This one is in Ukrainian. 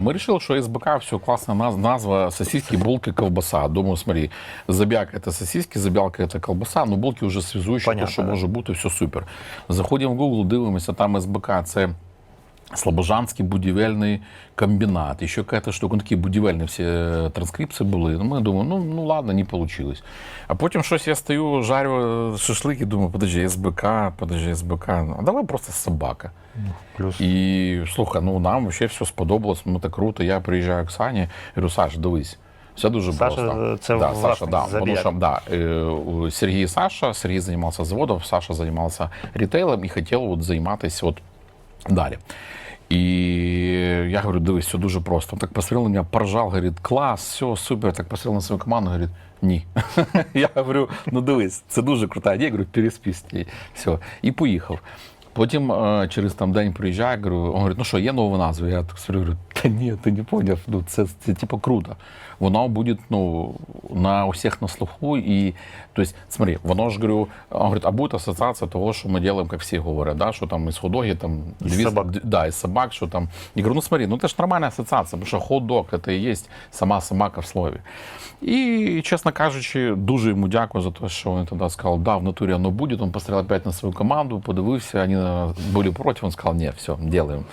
Мы решили, что СБК все классная наз- назва сосиски, булки, колбаса. Думаю, смотри, забяка это сосиски, забялка это колбаса, ну булки вже связуючі, то, Понятно, що да. може бути, все супер. Заходимо в Google, дивимося, там СБК це Слобожанський будівельний комбінат, і ще якась штука, ну, такі будівельні всі е, транскрипції були. Ну, ми думаємо, ну, ну ладно, не вийшло. А потім щось я стою, жарю шашлик і думаю, подожди, СБК, подожди, СБК, ну, а давай просто собака. Плюс І слухай, ну нам взагалі все сподобалось, ну так круто. Я приїжджаю к Сані, говорю, Саш, дивись. Все дуже Саша, просто. це да, Саша, да, тому Забіяк. що да, Сергій Саша, Сергій займався заводом, Саша займався рітейлом і хотів от займатися от далі. І я говорю, дивись, все дуже просто. Он так посмотрел на меня, поржал, говорит, клас, все, супер. Так посмотрел на свою команду, говорит, ні. я говорю, ну дивись, це дуже крута ідея, говорю, переспи з. Все. І поїхав. Потім е, через там день приїжджає, говорю, він говорить, ну що, є нова назва? Я так говорю, та ні, ти не поняв, ну це, це типу круто. Воно буде ну, на усіх на слуху. І, то есть, смотри, воно ж говорю, говорить, а буде асоціація того, що ми робимо, як всі говорять, да, що там із ходоги, там, Із дві- собак. да, из собак, что там. Я говорю, ну смотри, ну это же нормальная ассоциация, потому что хот-дог это и есть сама собака в слові. І, чесно кажучи, дуже йому дякую за те, що він тоді сказав, да, в натурі воно буде. Він посмотрел опять на свою команду, подивився, вони були проти, він сказав, ні, все, делаем.